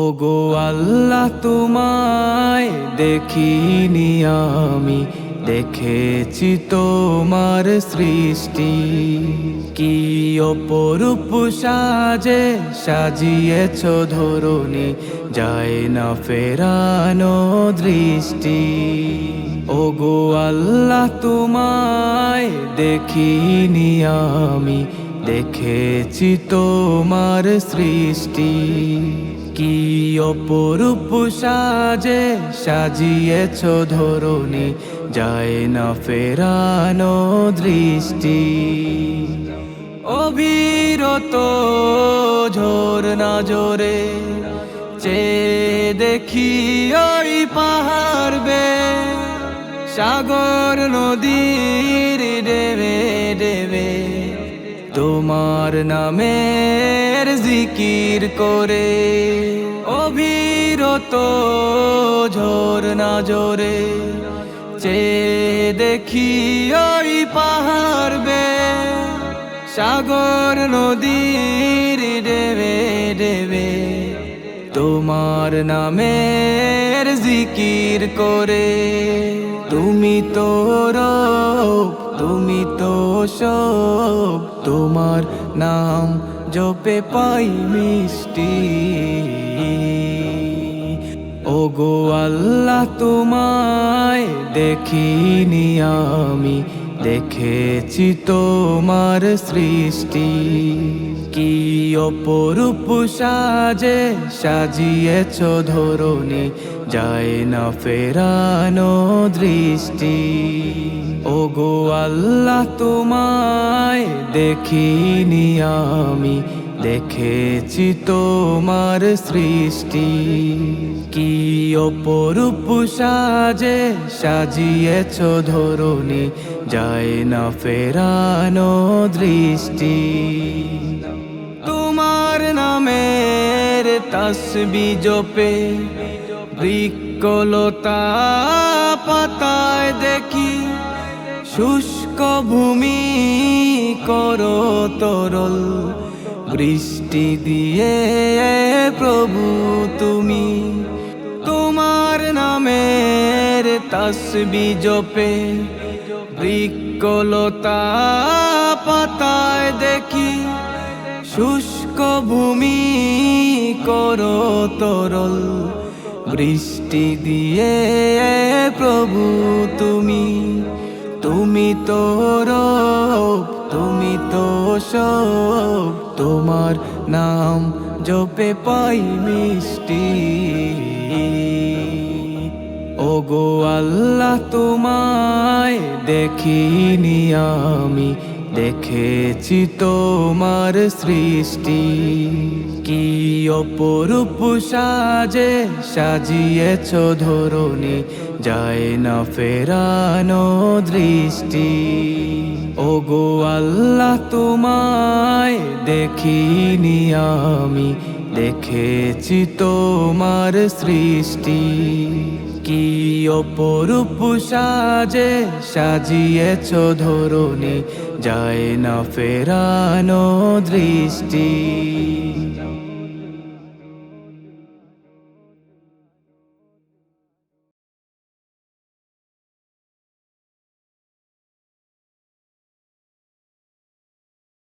ও গো আল্লাহ তোমায় দেখিনি আমি, দেখেছি তোমার সৃষ্টি। কি অপরূপ সাজে সাজিয়েছ ধরুনি যায় না ফেরানো দৃষ্টি। ও গো আল্লাহ তোমায় দেখিনি আমি দেখেছি তোমার সৃষ্টি। কি অপরূপ সাজে, সাজিয়েছ ধরুনি যায় না ফেরানো দৃষ্টি। অবিরত ঝোর না জোরে চে দেখি ওই পাহাড় বে। সাগর নদীর দেবে দেবে তোমার নামের জিকির করে অভিরত ঝোর না জোরে চে দেখি ওই পাহাড় বে সাগর নদীর দেবে দেবে তোমার নামের জিকির করে তুমি তো রব, তুমি তো সব তোমার নাম জপে পাই মিষ্টি। ও গো আল্লাহ তোমায় দেখিনি আমি, দেখেছি তোমার সৃষ্টি। কি অপরূপ সাজে সাজিয়েছ ধরুনি যায় না ফেরানো দৃষ্টি। ও গো আল্লাহ তোমায় দেখিনি আমি, দেখেছি তোমার সৃষ্টি। কি অপরূপ সাজে সাজিয়েছ ধরুনি যায় না ফেরানো দৃষ্টি। তোমার নামের তসবি জপে, বৃক্ষলতা দেখি শুষ্ক ভূমি করো তরল, বৃষ্টি দিয়ে প্রভু তুমি। তোমার নামের তসবি জপে, বৃক্ষলতা পাতায় দেখি। শুষ্ক ভূমি করো তরল, বৃষ্টি দিয়ে প্রভু তুমি। তুমি তো রব, তুমি তো সব। তোমার নাম জপে পাই মিষ্টি। ও গো আল্লাহ তোমায় দেখিনি আমি। দেখেছি তোমার সৃষ্টি। কি অপরূপ সাজে সাজিয়েছ ধরুনি যায় না ফেরানো দৃষ্টি। ও গো আল্লাহ, তোমায় দেখিনি আমি, দেখেছি তোমার সৃষ্টি। কি অপরূপ সাজে সাজিয়েছ ধরুনি যায় না ফেরানো দৃষ্টি।